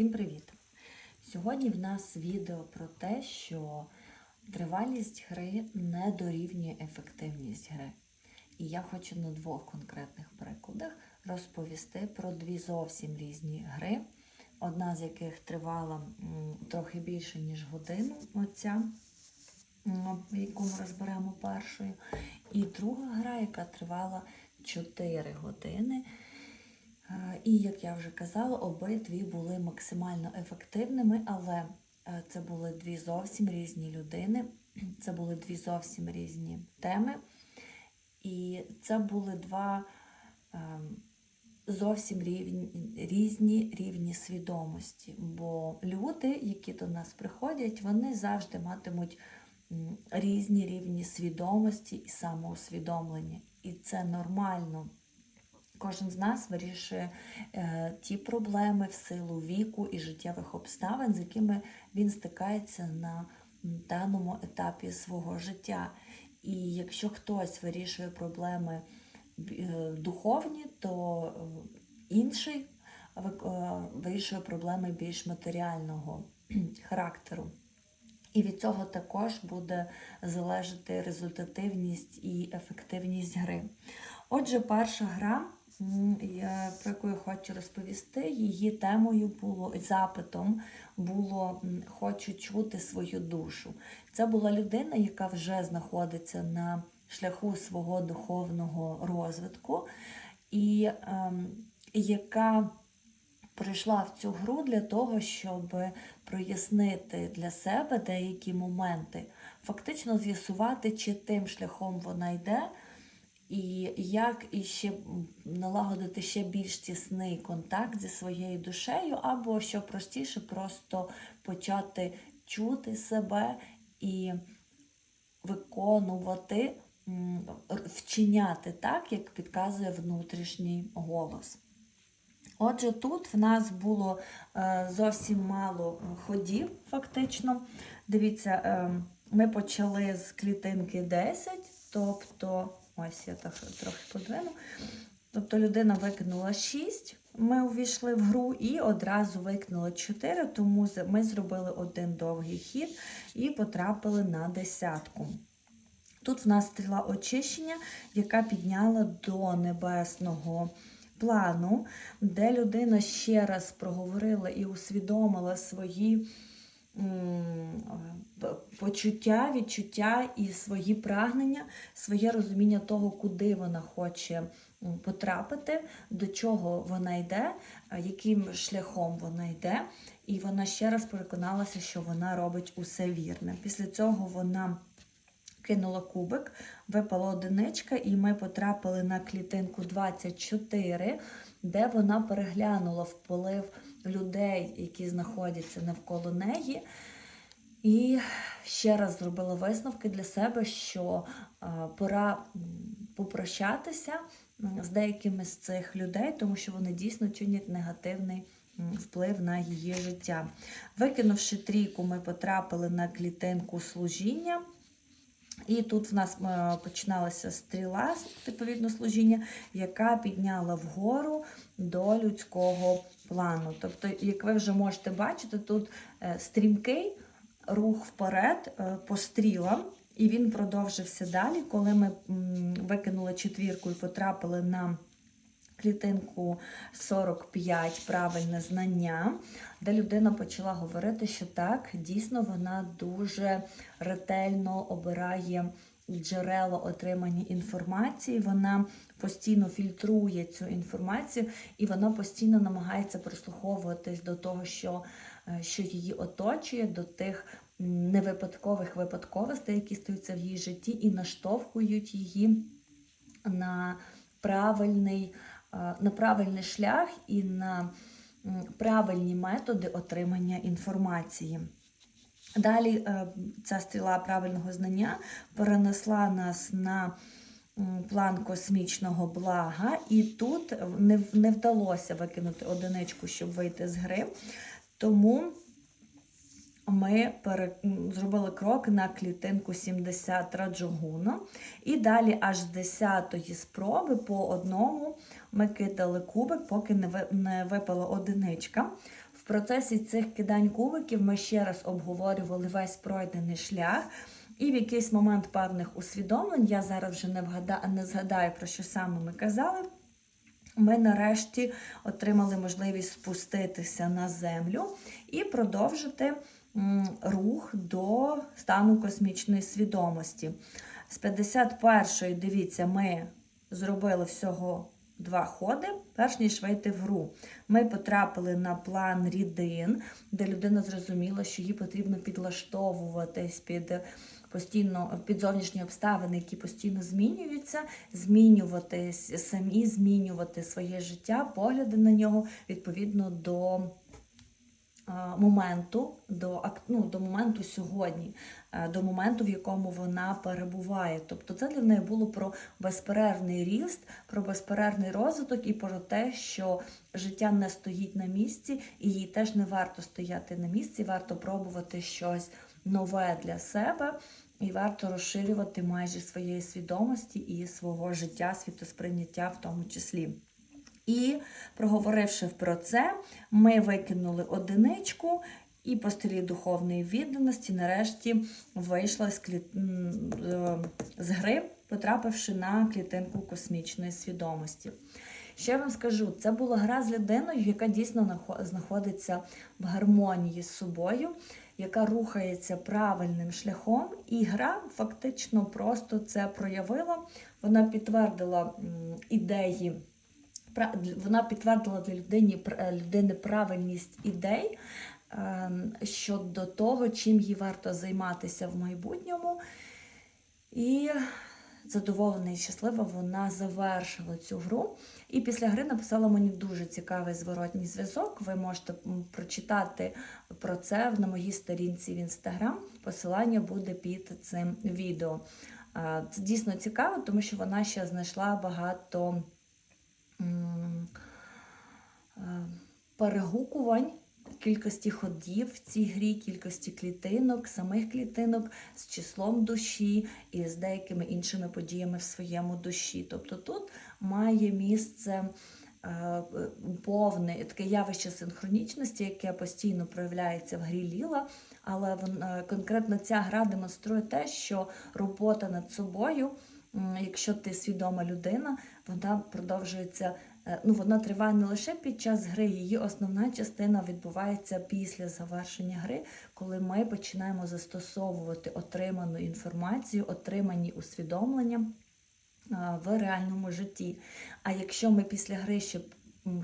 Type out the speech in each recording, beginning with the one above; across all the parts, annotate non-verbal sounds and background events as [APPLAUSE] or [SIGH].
Всім привіт! Сьогодні в нас відео про те, що тривалість гри не дорівнює ефективність гри. І я хочу на двох конкретних прикладах розповісти про дві зовсім різні гри, одна з яких тривала трохи більше, ніж годину, оця, яку ми розберемо першою, і друга гра, яка тривала 4 години. Е, І, як я вже казала, обидві були максимально ефективними, але е, це були дві зовсім різні людини, [CLEARS THROAT] це були дві зовсім різні теми. І це були два е, зовсім рівні, різні рівні свідомості. Бо люди, які до нас приходять, вони завжди матимуть різні рівні свідомості і самоусвідомлення. І це нормально. Кожен з нас вирішує е, ті проблеми в силу віку і життєвих обставин, з якими він стикається на даному етапі свого життя. І якщо хтось вирішує проблеми е, духовні, то е, інший е, вирішує проблеми більш матеріального характеру. І від цього також буде залежати результативність і ефективність гри. Отже, перша гра, про яку я хочу розповісти, її темою було запитом було Хочу чути свою душу. Це була людина, яка вже знаходиться на шляху свого духовного розвитку, і ем, яка прийшла в цю гру для того, щоб прояснити для себе деякі моменти, фактично з'ясувати, чи тим шляхом вона йде, і як іще налагодити ще більш тісний контакт зі своєю душею, або що простіше, просто почати чути себе і виконувати, вчиняти так, як підказує внутрішній голос. Отже, тут в нас було е, зовсім мало ходів, фактично. Дивіться, е, ми почали з клітинки 10, тобто, ось я так трохи подвину. Тобто людина викинула 6, ми увійшли в гру і одразу викинула 4, тому ми зробили один довгий хід і потрапили на десятку. Тут в нас стріла очищення, яка підняла до небесного плану, де людина ще раз проговорила і усвідомила свої почуття, відчуття і свої прагнення, своє розуміння того, куди вона хоче потрапити, до чого вона йде, яким шляхом вона йде. І вона ще раз переконалася, що вона робить усе вірне. Після цього вона кинула кубик, випала одиничка, і ми потрапили на клітинку 24, де вона переглянула вплив людей, які знаходяться навколо неї. І ще раз зробила висновки для себе, що е, пора попрощатися з деякими з цих людей, тому що вони дійсно чинять негативний вплив на її життя. Викинувши трійку, ми потрапили на клітинку служіння. І тут в нас е, починалася стріла, відповідно, служіння, яка підняла вгору до людського плану. Тобто, як ви вже можете бачити, тут е, стрімкий рух вперед е, по стрілам, і він продовжився далі, коли ми викинули четвірку і потрапили на клітинку 45 правильне знання, де людина почала говорити, що так, дійсно вона дуже ретельно обирає джерела отримання інформації, вона постійно фільтрує цю інформацію, і вона постійно намагається прислуховуватись до того, що, е, що її оточує, до тих невипадкових випадковостей, які стаються в її житті, і наштовхують її на правильний, е, на правильний шлях і на правильні методи отримання інформації. Далі е, ця стріла правильного знання перенесла нас на план космічного блага, і тут не, вдалося викинути одиничку, щоб вийти з гри. Тому ми зробили крок на клітинку 70 раджогуна. І далі аж з 10-ї спроби по одному ми кидали кубик, поки не випала одиничка. В процесі цих кидань кубиків ми ще раз обговорювали весь пройдений шлях. І в якийсь момент певних усвідомлень, я зараз вже не, вгада... не згадаю, про що саме ми казали. Ми нарешті отримали можливість спуститися на землю і продовжити рух до стану космічної свідомості. З 51-ї, дивіться, ми зробили всього два ходи, перш ніж вийти в гру. Ми потрапили на план рідин, де людина зрозуміла, що їй потрібно підлаштовуватись під постійно під зовнішні обставини, які постійно змінюються, змінюватись самі, змінювати своє життя, погляди на нього відповідно до моменту, до, ну, до моменту сьогодні, е, до моменту, в якому вона перебуває. Тобто це для неї було про безперервний ріст, про безперервний розвиток і про те, що життя не стоїть на місці, і їй теж не варто стояти на місці, варто пробувати щось нове для себе. І варто розширювати майже своєї свідомості і свого життя, світосприйняття в тому числі. І проговоривши про це, ми викинули одиничку і по стилі духовної відданості нарешті вийшла з, клі... е, з гри, потрапивши на клітинку космічної свідомості. Ще вам скажу, це була гра з людиною, яка дійсно знаходиться в гармонії з собою, яка рухається правильним шляхом, і гра фактично просто це проявила. Вона підтвердила ідеї. Вона підтвердила для людини, пр- людини правильність ідей ем, щодо того, чим їй варто займатися в майбутньому. І задоволена і щаслива вона завершила цю гру. І після гри написала мені дуже цікавий зворотній зв'язок. Ви можете прочитати про це на моїй сторінці в інстаграм. Посилання буде під цим відео. Е, Це дійсно цікаво, тому що вона ще знайшла багато м, е, перегукувань. Кількості ходів в цій грі, кількості клітинок, самих клітинок з числом душі і з деякими іншими подіями в своєму душі. Тобто тут має місце е, повне таке явище синхронічності, яке постійно проявляється в грі Ліла, але е, конкретно ця гра демонструє те, що робота над собою, якщо ти свідома людина, вона продовжується. Е, Ну, вона триває не лише під час гри, її основна частина відбувається після завершення гри, коли ми починаємо застосовувати отриману інформацію, отримані усвідомлення в реальному житті. А якщо ми після гри ще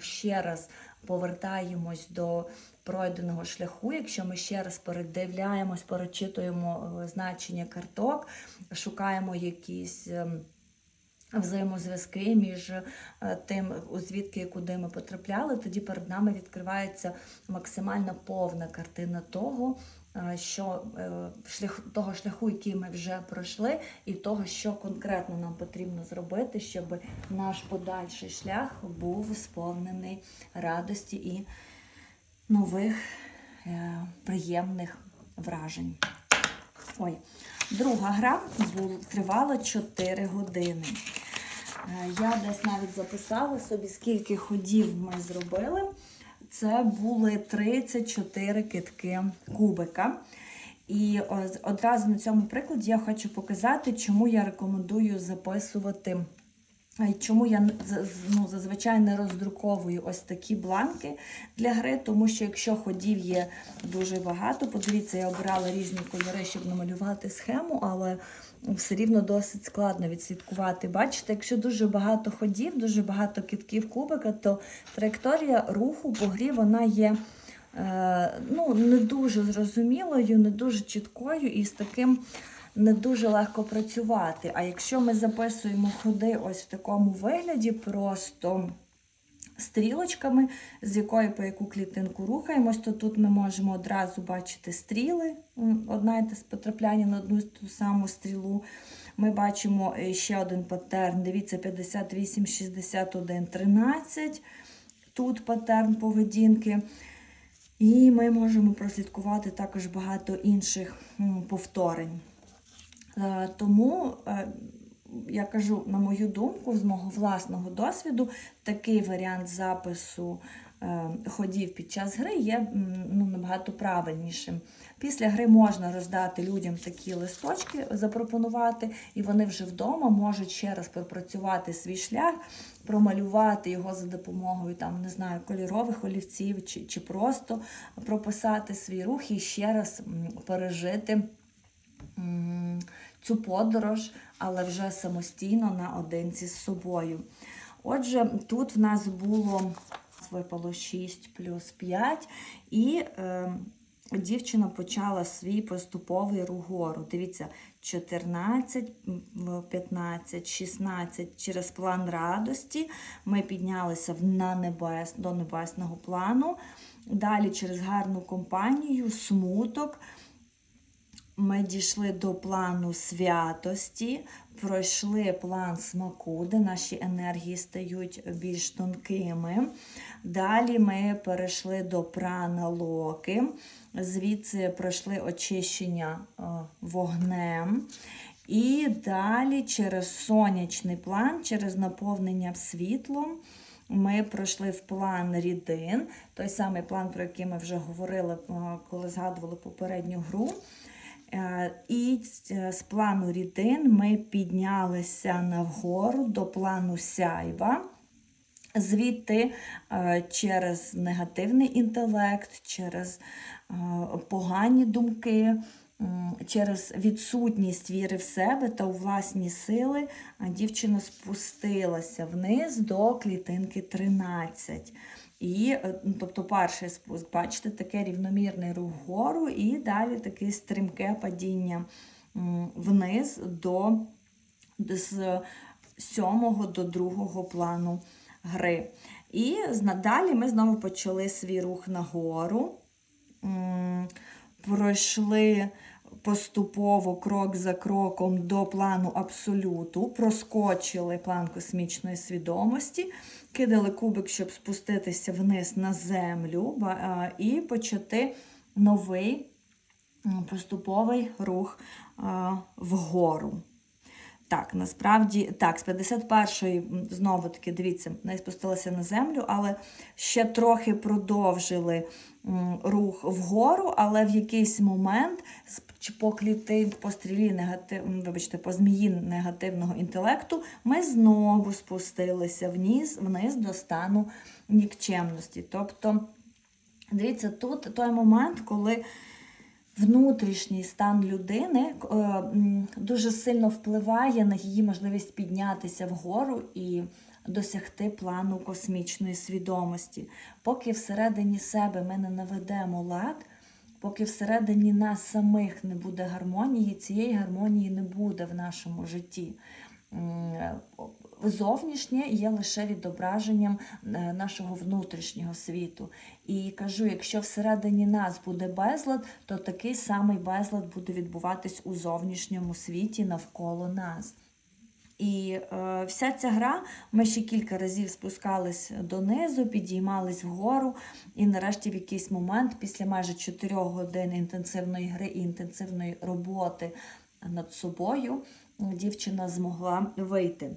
ще раз повертаємось до пройденого шляху, якщо ми ще раз передивляємось, перечитуємо е, значення карток, шукаємо якісь. Взаємозв'язки між е, тим, звідки і куди ми потрапляли, тоді перед нами відкривається максимально повна картина того, е, що е, шлях того шляху, який ми вже пройшли, і того, що конкретно нам потрібно зробити, щоб наш подальший шлях був сповнений радості і нових приємних вражень. Ой, друга гра тривала 4 години. Е, Я десь навіть записала собі, скільки ходів ми зробили. Це були 34 китки кубика. І е, одразу на цьому прикладі я хочу показати, чому я рекомендую записувати. Чому я ну, зазвичай не роздруковую ось такі бланки для гри, тому що якщо ходів є дуже багато, подивіться, я обирала різні кольори, щоб намалювати схему, але все рівно досить складно відслідкувати. Бачите, якщо дуже багато ходів, дуже багато кітків кубика, то траєкторія руху по грі вона є е, ну, не дуже зрозумілою, не дуже чіткою і з таким не дуже легко працювати. А якщо ми записуємо ходи ось в такому вигляді, просто стрілочками, з якої по яку клітинку рухаємось, то тут ми можемо одразу бачити стріли, одна з потрапляння на одну ту саму стрілу. Ми бачимо е, ще один паттерн. Дивіться, 58, 61, 13. Тут паттерн поведінки. І ми можемо прослідкувати також багато інших повторень. Е, Тому е, я кажу, на мою думку, з мого власного досвіду, такий варіант запису е, ходів під час гри є ну, набагато правильнішим. Після гри можна роздати людям такі листочки, запропонувати, і вони вже вдома можуть ще раз пропрацювати свій шлях, промалювати його за допомогою там, не знаю, кольорових олівців чи, чи просто прописати свій рух і ще раз пережити цю подорож, але вже самостійно наодинці з собою. Отже, тут в нас було випало 6 плюс 5, і е, дівчина почала свій поступовий рух гору. Дивіться, 14, 15, 16 через план радості. Ми піднялися в- на небес, до небесного плану. Далі через гарну компанію, смуток. Ми дійшли до плану святості, пройшли план смаку, де наші енергії стають більш тонкими. Далі ми перейшли до прана локи, звідси пройшли очищення е, вогнем. І далі через сонячний план, через наповнення світлом. Ми пройшли в план рідин, той самий план, про який ми вже говорили, е, коли згадували попередню гру. Е, І з- з плану рідин ми піднялися нагору до плану сяйва. Звідти е, через негативний інтелект, через е, погані думки, через відсутність віри в себе та у власні сили е, дівчина спустилася вниз до клітинки 13. І, е, ну, тобто, перший спуск, бачите, таке рівномірний рух вгору, і далі таке стрімке падіння вниз до з сьомого до другого плану гри. І надалі ми знову почали свій рух нагору. Пройшли поступово крок за кроком до плану абсолюту, проскочили план космічної свідомості, кидали кубик, щоб спуститися вниз на землю і почати новий поступовий рух вгору. Так, насправді, так, з 51-ї, знову таки, дивіться, не спустилися на землю, але ще трохи продовжили рух вгору, але в якийсь момент по клітин, по стрілі негатив, вибачте, по змії негативного інтелекту, ми знову спустилися вниз, вниз до стану нікчемності. Тобто, дивіться, тут той момент, коли внутрішній стан людини е, дуже сильно впливає на її можливість піднятися вгору і досягти плану космічної свідомості. Поки всередині себе ми не наведемо лад, поки всередині нас самих не буде гармонії, цієї гармонії не буде в нашому житті. Зовнішнє є лише відображенням е, нашого внутрішнього світу. І кажу, якщо всередині нас буде безлад, то такий самий безлад буде відбуватись у зовнішньому світі навколо нас. І е, вся ця гра, ми ще кілька разів спускались донизу, підіймались вгору, і нарешті в якийсь момент, після майже 4 годин інтенсивної гри і інтенсивної роботи над собою, дівчина змогла вийти.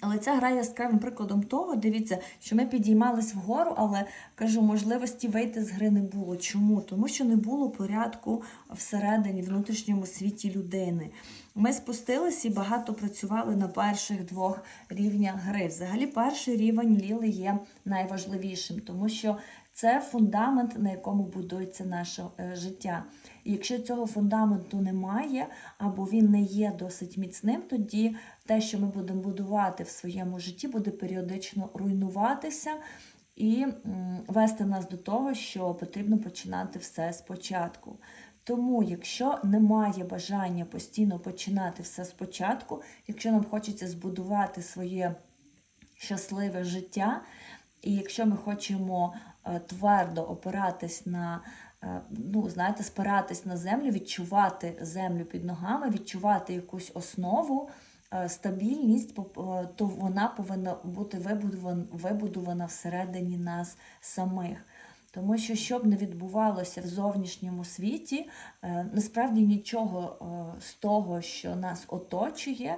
Але ця гра яскравим прикладом того, дивіться, що ми підіймались вгору, але кажу, можливості вийти з гри не було. Чому? Тому що не було порядку всередині, внутрішньому світі людини. Ми спустилися і багато працювали на перших двох рівнях гри. Взагалі, перший рівень Ліли є найважливішим, тому що це фундамент, на якому будується наше е, життя. І якщо цього фундаменту немає, або він не є досить міцним, тоді те, що ми будемо будувати в своєму житті, буде періодично руйнуватися і вести нас до того, що потрібно починати все спочатку. Тому, якщо немає бажання постійно починати все спочатку, якщо нам хочеться збудувати своє щасливе життя, і якщо ми хочемо твердо опиратись на, е, ну, знаєте, спиратись на землю, відчувати землю під ногами, відчувати якусь основу, е, стабільність, е, то вона повинна бути вибудована, всередині нас самих. Тому що, що б не відбувалося в зовнішньому світі, е, насправді нічого е, з того, що нас оточує,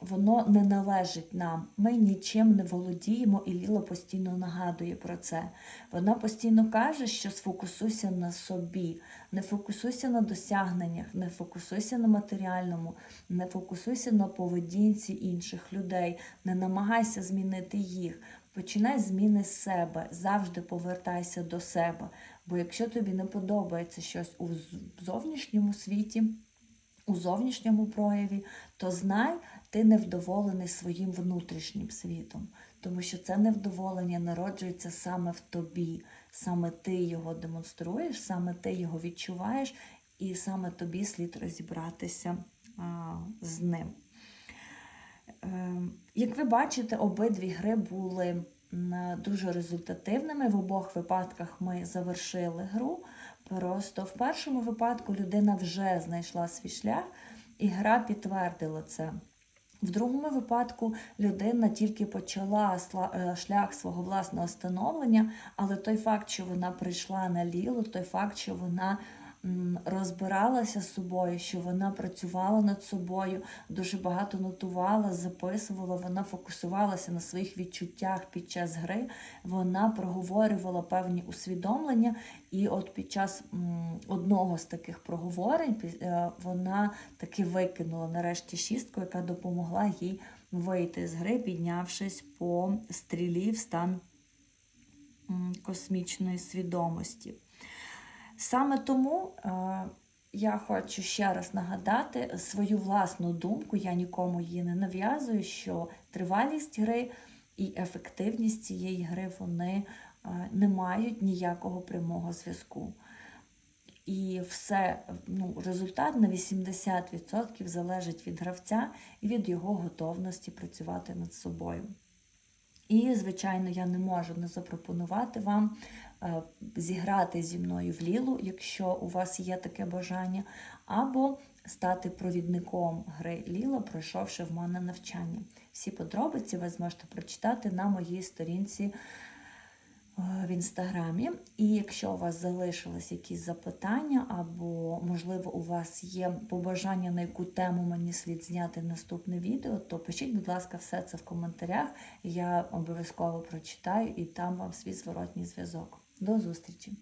воно не належить нам. Ми нічим не володіємо, і Ліла постійно нагадує про це. Вона постійно каже, що сфокусуйся на собі, не фокусуйся на досягненнях, не фокусуйся на матеріальному, не фокусуйся на поведінці інших людей, не намагайся змінити їх. Починай зміни з себе, завжди повертайся до себе. Бо якщо тобі не подобається щось у зовнішньому світі, у зовнішньому прояві, то знай, ти невдоволений своїм внутрішнім світом, тому що це невдоволення народжується саме в тобі, саме ти його демонструєш, саме ти його відчуваєш, і саме тобі слід розібратися а, з ним. Е, Як ви бачите, обидві гри були дуже результативними. В обох випадках ми завершили гру. Просто в першому випадку людина вже знайшла свій шлях, і гра підтвердила це. В другому випадку людина тільки почала е, шлях свого власного становлення, але той факт, що вона прийшла на ліло, той факт, що вона розбиралася з собою, що вона працювала над собою, дуже багато нотувала, записувала, вона фокусувалася на своїх відчуттях під час гри, вона проговорювала певні усвідомлення, і от під час одного з таких проговорень е, вона таки викинула нарешті шістку, яка допомогла їй вийти з гри, піднявшись по стрілі в стан космічної свідомості. Саме тому е, я хочу ще раз нагадати свою власну думку, я нікому її не нав'язую, що тривалість гри і ефективність цієї гри вони е, не мають ніякого прямого зв'язку. І все, ну, результат на 80% залежить від гравця і від його готовності працювати над собою. І, звичайно, я не можу не запропонувати вам е, зіграти зі мною в лілу, якщо у вас є таке бажання, або стати провідником гри Ліла, пройшовши в мене навчання. Всі подробиці ви зможете прочитати на моїй сторінці в інстаграмі. І якщо у вас залишились якісь запитання, або, можливо, у вас є побажання, на яку тему мені слід зняти наступне відео, то пишіть, будь ласка, все це в коментарях. Я обов'язково прочитаю і дам вам свій зворотній зв'язок. До зустрічі!